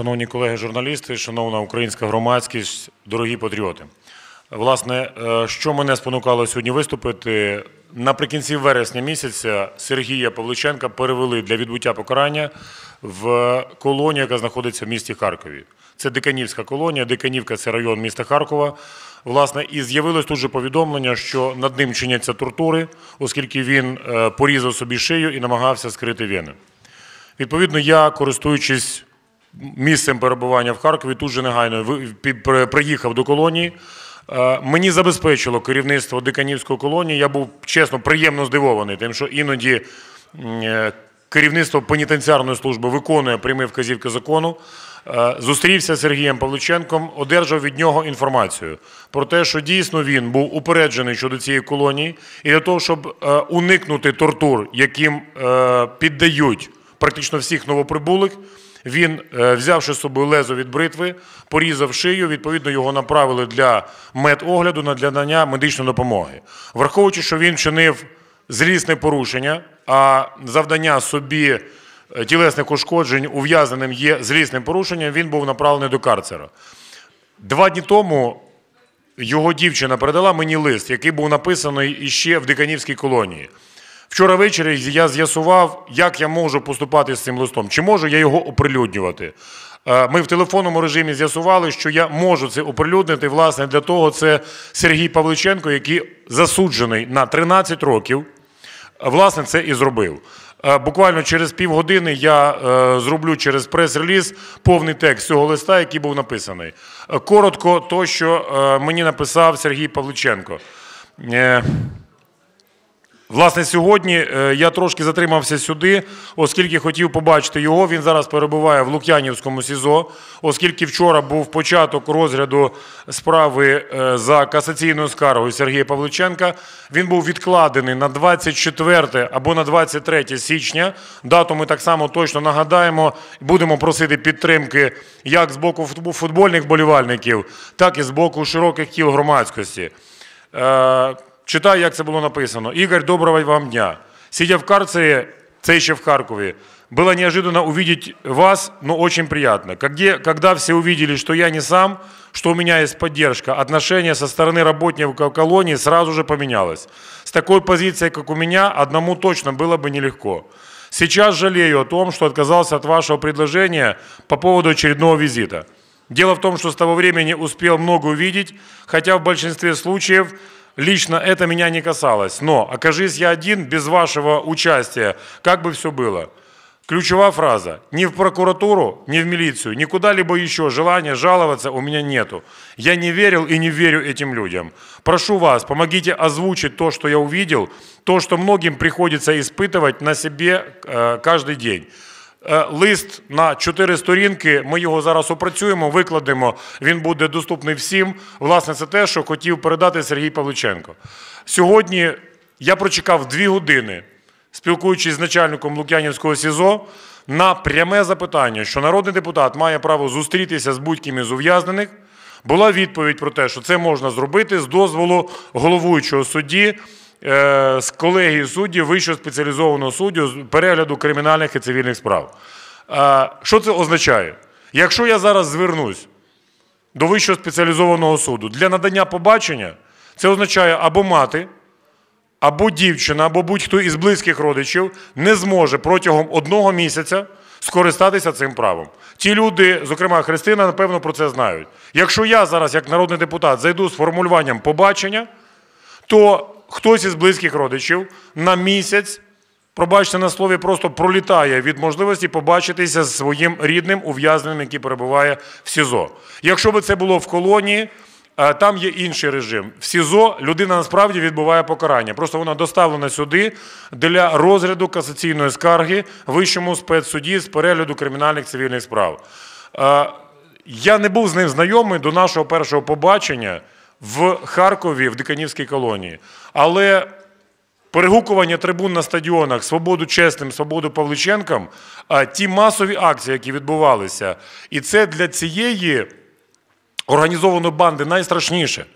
Шановні колеги журналісти, шановна українська громадськість, дорогі патріоти. Власне, е, що мене спонукало сьогодні виступити, наприкінці вересня місяця Сергія Павличенка перевели для відбуття покарання в колонію, яка знаходиться в місті Харкові. Це Диканівська колонія. Диканівка це район міста Харкова. Власне, і з'явилось тут же повідомлення, що над ним чиняться тортури, оскільки він е, порізав собі шию і намагався скрити вени. Відповідно, я, користуючись місцем перебування в Харкові, тут же негайно приїхав до колонії. Е, Мені забезпечило керівництво Диканівської колонії. Я був чесно приємно здивований, тим, що іноді е, керівництво пенітенціарної служби виконує прямі вказівки закону. Е, Зустрівся з Сергієм Павличенком, одержав від нього інформацію про те, що дійсно він був упереджений щодо цієї колонії, і для того, щоб уникнути тортур, яким піддають практично всіх новоприбулих. Він, е, взявши з собою лезо від бритви, порізав шию. Відповідно, його направили для медогляду на- для надання медичної допомоги. Враховуючи, що він вчинив злісне порушення, а завдання собі е, тілесних ушкоджень ув'язненим є злісним порушенням, він був направлений до карцера. Два дні тому його дівчина передала мені лист, який був написаний іще в Диканівській колонії. Вчора ввечері я з'ясував, як я можу поступати з цим листом. Чи можу я його оприлюднювати? Е, Ми в телефонному режимі з'ясували, що я можу це оприлюднити. Власне, для того це Сергій Павличенко, який засуджений на 13 років. Власне, це і зробив. Е, Буквально через півгодини я е, зроблю через прес-реліз повний текст цього листа, який був написаний. Коротко, то, що мені написав Сергій Павличенко. Е, Власне, сьогодні е, я трошки затримався сюди, оскільки хотів побачити його. Він зараз перебуває в Лук'янівському СІЗО, оскільки вчора був початок розгляду справи е, за касаційною скаргою Сергія Павличенка. Він був відкладений на 24 або на 23 січня. Дату ми так само точно нагадаємо. Будемо просити підтримки як з боку футбольних болівальників, так і з боку широких кіл громадськості. Читаю, як це було написано. Игорь, доброго вам дня. Сидя в карцере, це еще в Харкове, было неожиданно увидеть вас, но очень приятно. Когда, когда все увидели, что я не сам, что у меня есть поддержка, отношение со стороны работников колонии сразу же поменялось. С такой позицией, как у меня, одному точно было бы нелегко. Сейчас жалею о том, что отказался от вашего предложения по поводу очередного визита. Дело в том, что с того времени успел много увидеть, хотя в большинстве случаев лично это меня не касалось. Но окажись я один без вашего участия, как бы все было. Ключевая фраза. Ни в прокуратуру, ни в милицию, ни куда-либо еще желания жаловаться у меня нету. Я не верил и не верю этим людям. Прошу вас, помогите озвучить то, что я увидел, то, что многим приходится испытывать на себе э, каждый день. Е, Лист на чотири сторінки. Ми його зараз опрацюємо, викладемо. Він буде доступний всім. Власне, це те, що хотів передати Сергій Павличенко. Сьогодні я прочекав дві години, спілкуючись з начальником Лук'янівського СІЗО, на пряме запитання, що народний депутат має право зустрітися з будь-ким із ув'язнених. Була відповідь про те, що це можна зробити з дозволу головуючого судді з колегії суддів Вищого спеціалізованого суду з перегляду кримінальних і цивільних справ. Е, Що це означає? Якщо я зараз звернусь до Вищого спеціалізованого суду для надання побачення, це означає або мати, або дівчина, або будь-хто із близьких родичів не зможе протягом одного місяця скористатися цим правом. Ті люди, зокрема Христина, напевно, про це знають. Якщо я зараз, як народний депутат, зайду з формулюванням побачення, то хтось із близьких родичів на місяць, пробачте на слові, просто пролітає від можливості побачитися з своїм рідним ув'язненим, який перебуває в СІЗО. Якщо б це було в колонії, е, там є інший режим. В СІЗО людина насправді відбуває покарання. Просто вона доставлена сюди для розгляду касаційної скарги вищому спецсуді з перегляду кримінальних цивільних справ. Е, Я не був з ним знайомий до нашого першого побачення в Харкові в Диканівській колонії. Але перегукування трибун на стадіонах Свободу чесним, свободу Павличенкам, ті масові акції, які відбувалися, і це для цієї організованої банди найстрашніше.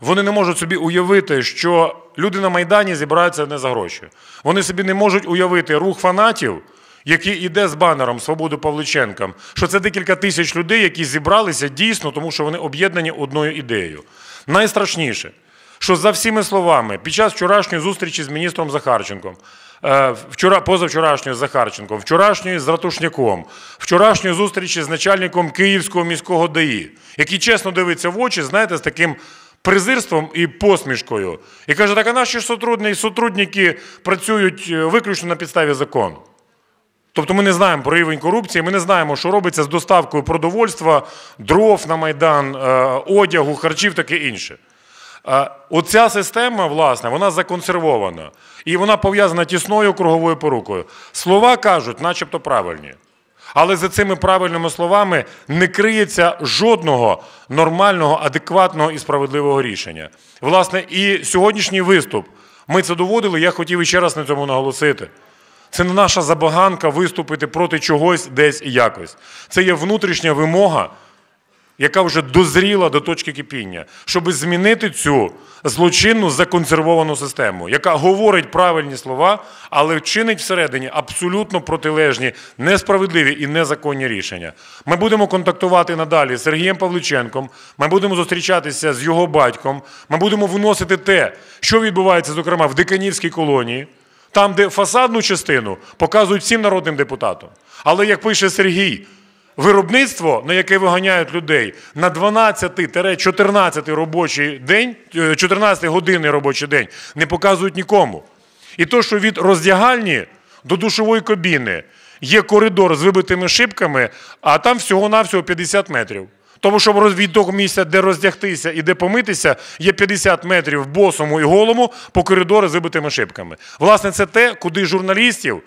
Вони не можуть собі уявити, що люди на Майдані зібраються не за гроші. Вони собі не можуть уявити рух фанатів, який іде з банером Свободу Павличенка, що це декілька тисяч людей, які зібралися дійсно, тому що вони об'єднані одною ідеєю. Найстрашніше, що за всіми словами, під час вчорашньої зустрічі з міністром Захарченком, е, вчора, позавчорашньої з Захарченком, вчорашньої з Ратушняком, вчорашньої зустрічі з начальником Київського міського ДАІ, який чесно дивиться в очі, знаєте, з таким презирством і посмішкою. І каже, так а наші сотрудники працюють е, виключно на підставі закону. Тобто ми не знаємо про рівень корупції, ми не знаємо, що робиться з доставкою продовольства, дров на Майдан, е, одягу, харчів, таке інше. Е, Оця система, власне, вона законсервована. І вона пов'язана тісною круговою порукою. Слова кажуть, начебто правильні. Але за цими правильними словами не криється жодного нормального, адекватного і справедливого рішення. Власне, і сьогоднішній виступ ми це доводили. Я хотів іще раз на цьому наголосити. Це не наша забаганка виступити проти чогось десь і якось. Це є внутрішня вимога, яка вже дозріла до точки кипіння, щоб змінити цю злочинну законсервовану систему, яка говорить правильні слова, але чинить всередині абсолютно протилежні, несправедливі і незаконні рішення. Ми будемо контактувати надалі з Сергієм Павличенком, ми будемо зустрічатися з його батьком, ми будемо виносити те, що відбувається, зокрема, в Диканівській колонії. Там, де фасадну частину показують всім народним депутатам. Але як пише Сергій, виробництво, на яке виганяють людей на 12-14 робочий день, е, 14 годинний робочий день, не показують нікому. І то, що від роздягальні до душової кабіни є коридор з вибитими шибками, а там всього-навсього 50 метрів. Тому що від місця, де роздягтися і де помитися, є 50 метрів босому і голому по коридору з вибитими шибками. Власне, це те, куди журналістів,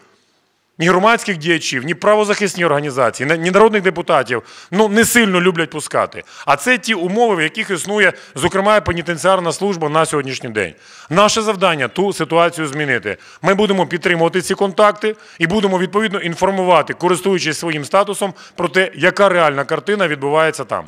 ні громадських діячів, ні правозахисні організації, ні народних депутатів ну, не сильно люблять пускати. А це ті умови, в яких існує, зокрема, і пенітенціарна служба на сьогоднішній день. Наше завдання ту ситуацію змінити. Ми будемо підтримувати ці контакти і будемо відповідно інформувати, користуючись своїм статусом, про те, яка реальна картина відбувається там.